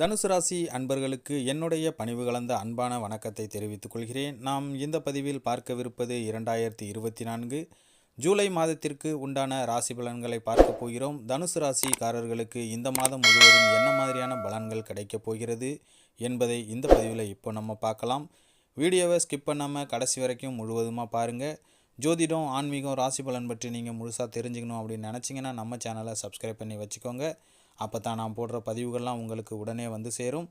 தனுசு ராசி அன்பர்களுக்கு என்னுடைய பணிவு கலந்த அன்பான வணக்கத்தை தெரிவித்துக் கொள்கிறேன். நாம் இந்த பதிவில் பார்க்கவிருப்பது இரண்டாயிரத்தி இருபத்தி நான்கு ஜூலை மாதத்திற்கு உண்டான ராசி பலன்களை பார்க்க போகிறோம். தனுசு ராசிக்காரர்களுக்கு இந்த மாதம் முழுவதும் என்ன மாதிரியான பலன்கள் கிடைக்கப் போகிறது என்பதை இந்த பதிவில் இப்போ நம்ம பார்க்கலாம். வீடியோவை ஸ்கிப் பண்ணாமல் கடைசி வரைக்கும் முழுவதுமாக பாருங்கள் ஜோதிடம் ஆன்மீகம் ராசி பலன் பற்றி நீங்கள் முழுசாக தெரிஞ்சுக்கணும் அப்படின்னு நினச்சிங்கன்னா நம்ம சேனலை சப்ஸ்கிரைப் பண்ணி வச்சுக்கோங்க. அப்போ தான் நான் போடுற பதிவுகள்லாம் உங்களுக்கு உடனே வந்து சேரும்.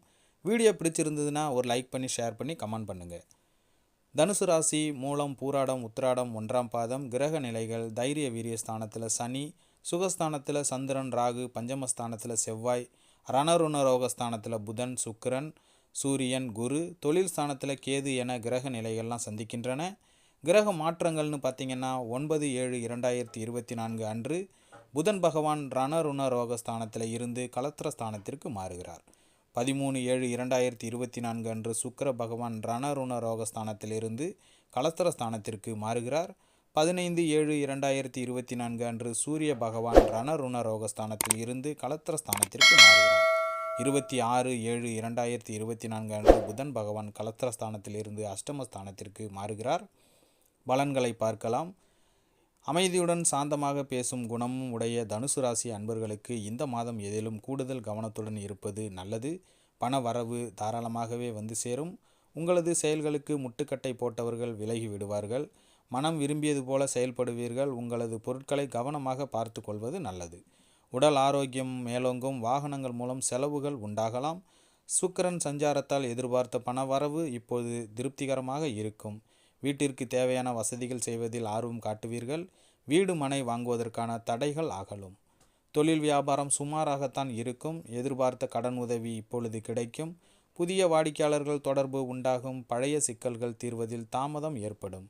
வீடியோ பிடிச்சிருந்ததுன்னா ஒரு லைக் பண்ணி ஷேர் பண்ணி கமெண்ட் பண்ணுங்கள் தனுசு ராசி மூலம் பூராடம் உத்திராடம் ஒன்றாம் பாதம் கிரக நிலைகள் தைரிய வீரிய ஸ்தானத்தில் சனி சுகஸ்தானத்தில் சந்திரன் ராகு பஞ்சமஸ்தானத்தில் செவ்வாய் ரணருண ரோகஸ்தானத்தில் புதன் சுக்கிரன் சூரியன் குரு தொழில் ஸ்தானத்தில் கேது என கிரக நிலைகள்லாம் சந்திக்கின்றன. கிரக மாற்றங்கள்னு பார்த்தீங்கன்னா ஒன்பது ஏழு இரண்டாயிரத்தி இருபத்தி நான்கு அன்று புதன் பகவான் ரணருண ரோகஸ்தானத்தில் இருந்து கலத்திர ஸ்தானத்திற்கு மாறுகிறார். பதிமூணு ஏழு இரண்டாயிரத்தி இருபத்தி நான்கு அன்று சுக்கிர பகவான் ரணருண ரோகஸ்தானத்திலிருந்து கலத்திர ஸ்தானத்திற்கு மாறுகிறார். பதினைந்து ஏழு இரண்டாயிரத்தி இருபத்தி நான்கு அன்று சூரிய பகவான் ரணருண ரோகஸ்தானத்தில் இருந்து கலத்திர ஸ்தானத்திற்கு மாறுகிறார். இருபத்தி ஆறு ஏழு இரண்டாயிரத்தி இருபத்தி நான்கு அன்று புதன் பகவான் கலத்திர ஸ்தானத்தில் இருந்து அஷ்டமஸ்தானத்திற்கு மாறுகிறார். பலன்களை பார்க்கலாம். அமைதியுடன் சாந்தமாக பேசும் குணமும் உடைய தனுசு ராசி அன்பர்களுக்கு இந்த மாதம் எதிலும் கூடுதல் கவனத்துடன் இருப்பது நல்லது. பண வரவு தாராளமாகவே வந்து சேரும். உங்களது செயல்களுக்கு முட்டுக்கட்டை போட்டவர்கள் விலகி விடுவார்கள். மனம் விரும்பியது போல செயல்படுவீர்கள். உங்களது பொருட்களை கவனமாக பார்த்து கொள்வது நல்லது. உடல் ஆரோக்கியம் மேலோங்கும். வாகனங்கள் மூலம் செலவுகள் உண்டாகலாம். சுக்கரன் சஞ்சாரத்தால் எதிர்பார்த்த பண வரவு இப்போது திருப்திகரமாக இருக்கும். வீட்டிற்கு தேவையான வசதிகள் செய்வதில் ஆர்வம் காட்டுவீர்கள். வீடு மனை வாங்குவதற்கான தடைகள் அகலும். தொழில் வியாபாரம் சுமாராகத்தான் இருக்கும். எதிர்பார்த்த கடன் உதவி இப்பொழுது கிடைக்கும். புதிய வாடிக்கையாளர்கள் தொடர்பு உண்டாகும். பழைய சிக்கல்கள் தீர்வதில் தாமதம் ஏற்படும்.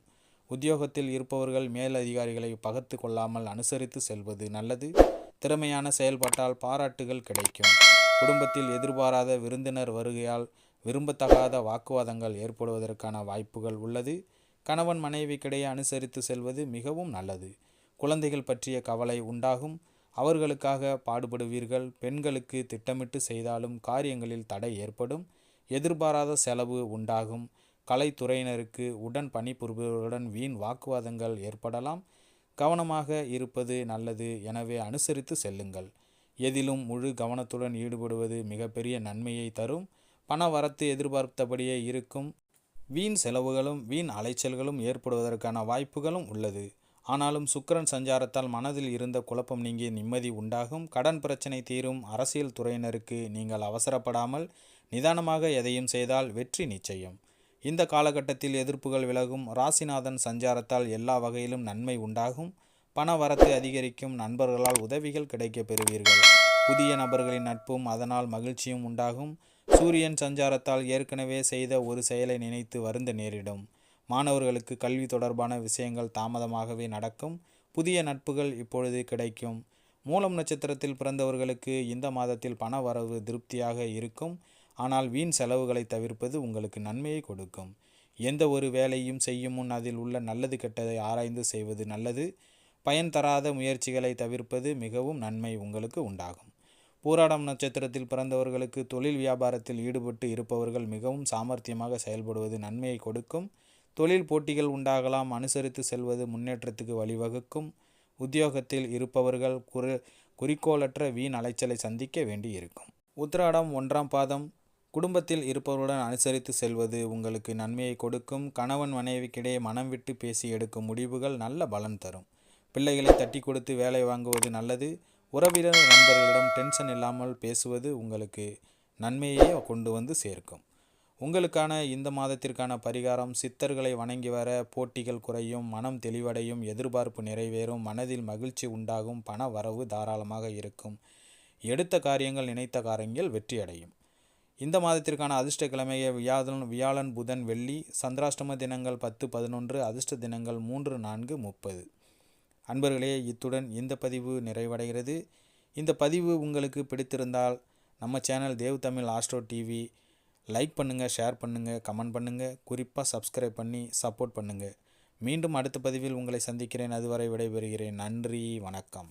உத்தியோகத்தில் இருப்பவர்கள் மேலதிகாரிகளை பகத்து கொள்ளாமல் அனுசரித்து செல்வது நல்லது. திறமையான செயல்பாட்டால் பாராட்டுகள் கிடைக்கும். குடும்பத்தில் எதிர்பாராத விருந்தினர் வருகையால் விரும்பத்தகாத வாக்குவாதங்கள் ஏற்படுவதற்கான வாய்ப்புகள் உள்ளது. கணவன் மனைவிக்கிடையே அனுசரித்து செல்வது மிகவும் நல்லது. குழந்தைகள் பற்றிய கவலை உண்டாகும். அவர்களுக்காக பாடுபடுவீர்கள். பெண்களுக்கு திட்டமிட்டு செய்தாலும் காரியங்களில் தடை ஏற்படும். எதிர்பாராத செலவு உண்டாகும். கலைத்துறையினருக்கு உடன் பணிபுரிபவர்களுடன் வீண் வாக்குவாதங்கள் ஏற்படலாம். கவனமாக இருப்பது நல்லது. எனவே அனுசரித்து செல்லுங்கள். எதிலும் முழு கவனத்துடன் ஈடுபடுவது மிகப்பெரிய நன்மையை தரும். பண வரத்து எதிர்பார்த்தபடியே இருக்கும். வீண் செலவுகளும் வீண் அலைச்சல்களும் ஏற்படுவதற்கான வாய்ப்புகளும் உள்ளது. ஆனாலும் சுக்கரன் சஞ்சாரத்தால் மனதில் இருந்த குழப்பம் நீங்கி நிம்மதி உண்டாகும். கடன் பிரச்சனை தீரும். அரசியல் துறையினருக்கு நீங்கள் அவசரப்படாமல் நிதானமாக எதையும் செய்தால் வெற்றி நிச்சயம். இந்த காலகட்டத்தில் எதிர்ப்புகள் விலகும். ராசிநாதன் சஞ்சாரத்தால் எல்லா வகையிலும் நன்மை உண்டாகும். பண வரத்து அதிகரிக்கும். நண்பர்களால் உதவிகள் கிடைக்கப் பெறுவீர்கள். புதிய நபர்களின் நட்பும் அதனால் மகிழ்ச்சியும் உண்டாகும். சூரியன் சஞ்சாரத்தால் ஏற்கனவே செய்த ஒரு செயலை நினைத்து வருந்த நேரிடும். மாணவர்களுக்கு கல்வி தொடர்பான விஷயங்கள் தாமதமாகவே நடக்கும். புதிய நட்புகள் இப்பொழுது கிடைக்கும். மூலம் நட்சத்திரத்தில் பிறந்தவர்களுக்கு இந்த மாதத்தில் பண வரவு திருப்தியாக இருக்கும். ஆனால் வீண் செலவுகளை தவிர்ப்பது உங்களுக்கு நன்மையை கொடுக்கும். எந்த ஒரு வேலையும் செய்யும் முன் அதில் உள்ள நல்லது கெட்டதை ஆராய்ந்து செய்வது நல்லது. பயன் தராத முயற்சிகளை தவிர்ப்பது மிகவும் நன்மை உங்களுக்கு உண்டாகும். பூராடம் நட்சத்திரத்தில் பிறந்தவர்களுக்கு தொழில் வியாபாரத்தில் ஈடுபட்டு இருப்பவர்கள் மிகவும் சாமர்த்தியமாக செயல்படுவது நன்மையை கொடுக்கும். தொழில் போட்டிகள் உண்டாகலாம் அனுசரித்து செல்வது முன்னேற்றத்துக்கு வழிவகுக்கும். உத்தியோகத்தில் இருப்பவர்கள் குறி குறிக்கோளற்ற வீண் அலைச்சலை சந்திக்க வேண்டி இருக்கும் உத்திராடம் ஒன்றாம் பாதம். குடும்பத்தில் இருப்பவருடன் அனுசரித்து செல்வது உங்களுக்கு நன்மையை கொடுக்கும். கணவன் மனைவிக்கிடையே மனம் விட்டு பேசி எடுக்கும் முடிவுகள் நல்ல பலன் தரும். பிள்ளைகளை தட்டி கொடுத்து வேலை வாங்குவது நல்லது. உறவினர் நண்பர்களிடம் டென்ஷன் இல்லாமல் பேசுவது உங்களுக்கு நன்மையே கொண்டு வந்து சேர்க்கும். உங்களுக்கான இந்த மாதத்திற்கான பரிகாரம் சித்தர்களை வணங்கி வர போட்டிகள் குறையும் மனம் தெளிவடையும் எதிர்பார்ப்பு நிறைவேறும் மனதில் மகிழ்ச்சி உண்டாகும் பண வரவு தாராளமாக இருக்கும். எடுத்த காரியங்கள் நினைத்த காரியங்கள் வெற்றியடையும். இந்த மாதத்திற்கான அதிர்ஷ்ட கிழமையை வியாழன் வியாழன் புதன் வெள்ளி சந்திராஷ்டம தினங்கள் பத்து பதினொன்று அதிர்ஷ்ட தினங்கள் மூன்று நான்கு முப்பது. அன்பர்களே இத்துடன் இந்த பதிவு நிறைவடைகிறது. இந்த பதிவு உங்களுக்கு பிடித்திருந்தால் நம்ம channel Dev Tamil Astro TV like பண்ணுங்கள் ஷேர் பண்ணுங்கள் கமெண்ட் பண்ணுங்கள் குறிப்பாக சப்ஸ்கிரைப் பண்ணி சப்போர்ட் பண்ணுங்கள் மீண்டும் அடுத்த பதிவில் உங்களை சந்திக்கிறேன். அதுவரை விடைபெறுகிறேன். நன்றி வணக்கம்.